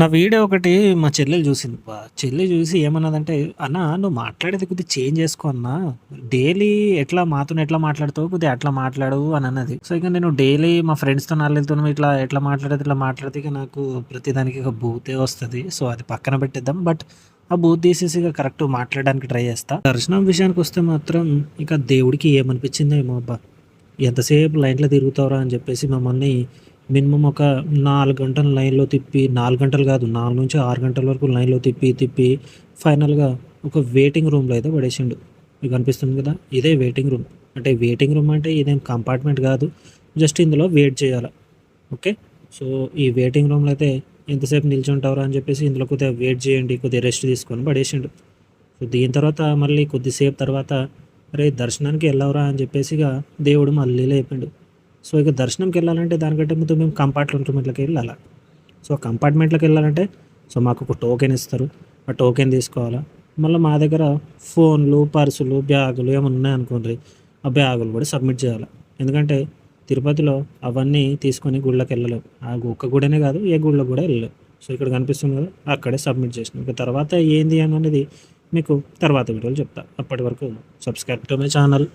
నా వీడియో ఒకటి మా చెల్లెలు చూసింది. చెల్లి చూసి ఏమన్నదంటే అన్న నువ్వు మాట్లాడేది కొద్దిగా చేంజ్ చేసుకో అన్న. డైలీ ఎట్లా మాతో ఎట్లా మాట్లాడుతావు కొద్దిగా అట్లా మాట్లాడు అని అన్నది. సో ఇక నేను డైలీ మా ఫ్రెండ్స్తో నాలుగుతో ఇట్లా ఎట్లా మాట్లాడేది ఇట్లా మాట్లాడితే ఇక నాకు ప్రతిదానికి ఒక బూతే వస్తుంది. సో అది పక్కన పెట్టేద్దాం. బట్ ఆ బూత్ తీసేసి ఇక కరెక్ట్ మాట్లాడడానికి ట్రై చేస్తా. దర్శనం విషయానికి వస్తే మాత్రం ఇక దేవుడికి ఏమనిపించిందో ఏమో అబ్బా. ఎంతసేపు లైన్లో తిరుగుతావురా అని చెప్పేసి మమ్మల్ని మినిమం ఒక నాలుగు గంటలు లైన్లో తిప్పి నాలుగు గంటలు కాదు నాలుగు నుంచి ఆరు గంటల వరకు లైన్లో తిప్పి తిప్పి ఫైనల్గా ఒక వెయిటింగ్ రూమ్లో అయితే పడేసిండు. మీకు అనిపిస్తుంది కదా? ఇదే వెయిటింగ్ రూమ్. అంటే వెయిటింగ్ రూమ్ అంటే ఇదేం కంపార్ట్మెంట్ కాదు జస్ట్ ఇందులో వెయిట్ చేయాలి. ఓకే? సో ఈ వెయిటింగ్ రూమ్లో అయితే ఎంతసేపు నిల్చుంటారా అని చెప్పేసి ఇందులో కొద్దిగా వెయిట్ చేయండి కొద్దిగా రెస్ట్ తీసుకొని పడేసిండు. సో దీని తర్వాత మళ్ళీ కొద్దిసేపు తర్వాత అరే దర్శనానికి వెళ్ళవరా అని చెప్పేసి ఇక దేవుడు మళ్ళీ లేపిండు. సో ఇక దర్శనంకి వెళ్ళాలంటే దానికంటే ముందు మేము కంపార్ట్మెంట్లకి వెళ్ళాలి? సో కంపార్ట్మెంట్లోకి వెళ్ళాలంటే సో మాకు ఒక టోకెన్ ఇస్తారు. ఆ టోకెన్ తీసుకోవాలా? మళ్ళీ మా దగ్గర ఫోన్లు పర్సులు బ్యాగులు ఏమైనా ఉన్నాయనుకోండి ఆ బ్యాగులు కూడా సబ్మిట్ చేయాలి? ఎందుకంటే తిరుపతిలో అవన్నీ తీసుకొని గుళ్ళకి వెళ్ళలేవు ఆ ఒక్క గుడనే కాదు ఏ గుళ్ళో కూడా వెళ్ళలేవు సో ఇక్కడ కనిపిస్తుంది కదా అక్కడే సబ్మిట్ చేసినాం. ఇక తర్వాత ఏంది అని అనేది మీకు తర్వాత వీడియోలు చెప్తా. అప్పటి వరకు సబ్స్క్రైబ్ టు మై ఛానల్